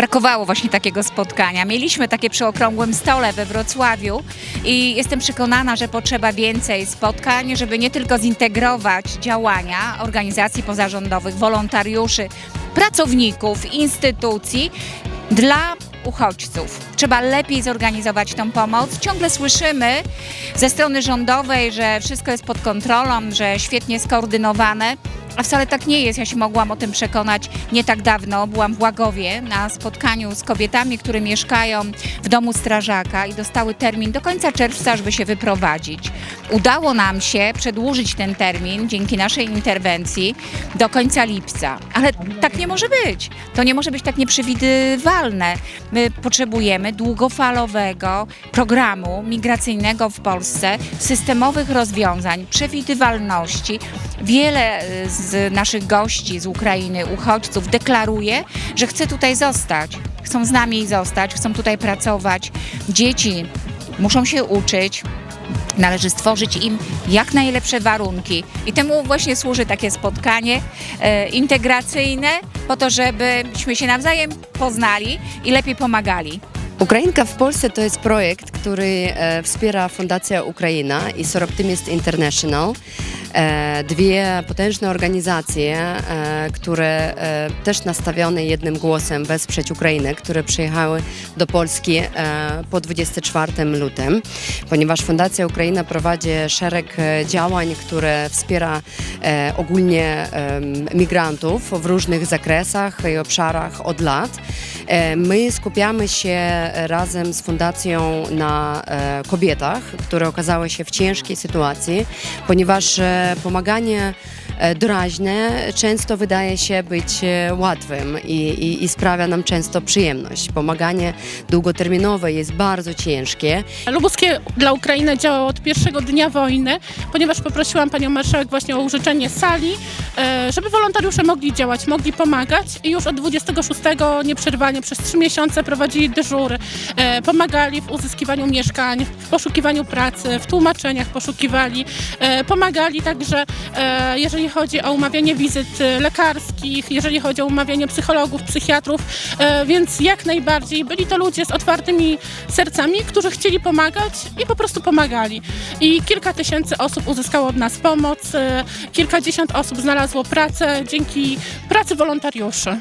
brakowało właśnie takiego spotkania. Mieliśmy takie przy okrągłym stole we Wrocławiu i jestem przekonana, że potrzeba więcej spotkań, żeby nie tylko zintegrować działania organizacji pozarządowych, wolontariuszy, pracowników, instytucji dla uchodźców. Trzeba lepiej zorganizować tą pomoc. Ciągle słyszymy ze strony rządowej, że wszystko jest pod kontrolą, że świetnie skoordynowane. A wcale tak nie jest. Ja się mogłam o tym przekonać nie tak dawno. Byłam w Łagowie na spotkaniu z kobietami, które mieszkają w domu strażaka i dostały termin do końca czerwca, żeby się wyprowadzić. Udało nam się przedłużyć ten termin dzięki naszej interwencji do końca lipca. Ale tak nie może być. To nie może być tak nieprzewidywalne. My potrzebujemy długofalowego programu migracyjnego w Polsce, systemowych rozwiązań, przewidywalności. Wiele y, z naszych gości z Ukrainy, uchodźców deklaruje, że chce tutaj zostać. Chcą z nami zostać, chcą tutaj pracować. Dzieci muszą się uczyć, Należy stworzyć im jak najlepsze warunki. I temu właśnie służy takie spotkanie e, integracyjne, po to, żebyśmy się nawzajem poznali i lepiej pomagali. Ukrainka w Polsce to jest projekt, który e, wspiera Fundacja Ukraina i Soroptimist International. E, dwie potężne organizacje, e, które e, też nastawione jednym głosem wesprzeć Ukrainę, które przyjechały do Polski e, po 24 lutym, ponieważ Fundacja Ukraina prowadzi szereg e, działań, które wspiera e, ogólnie em, migrantów w różnych zakresach i obszarach od lat. E, My skupiamy się razem z Fundacją na e, kobietach, które okazały się w ciężkiej sytuacji, ponieważ e, pomaganie doraźne często wydaje się być e, łatwym i, i, i sprawia nam często przyjemność. Pomaganie długoterminowe jest bardzo ciężkie. Lubuskie dla Ukrainy działa od pierwszego dnia wojny, ponieważ poprosiłam panią marszałek właśnie o użyczenie sali, e, żeby wolontariusze mogli działać, mogli pomagać i już od 26 nieprzerwanie przez trzy miesiące prowadzili dyżury, e, pomagali w uzyskiwaniu mieszkań, w poszukiwaniu pracy, w tłumaczeniach poszukiwali, e, pomagali także e, jeżeli chodzi o umawianie wizyt e, lekarskich, jeżeli chodzi o umawianie psychologów, psychiatrów, e, więc jak najbardziej byli to ludzie z otwartymi sercami, którzy chcieli pomagać i po prostu pomagali. I kilka tysięcy osób uzyskało od nas pomoc, e, kilkadziesiąt osób znalazło pracę dzięki pracy wolontariuszy.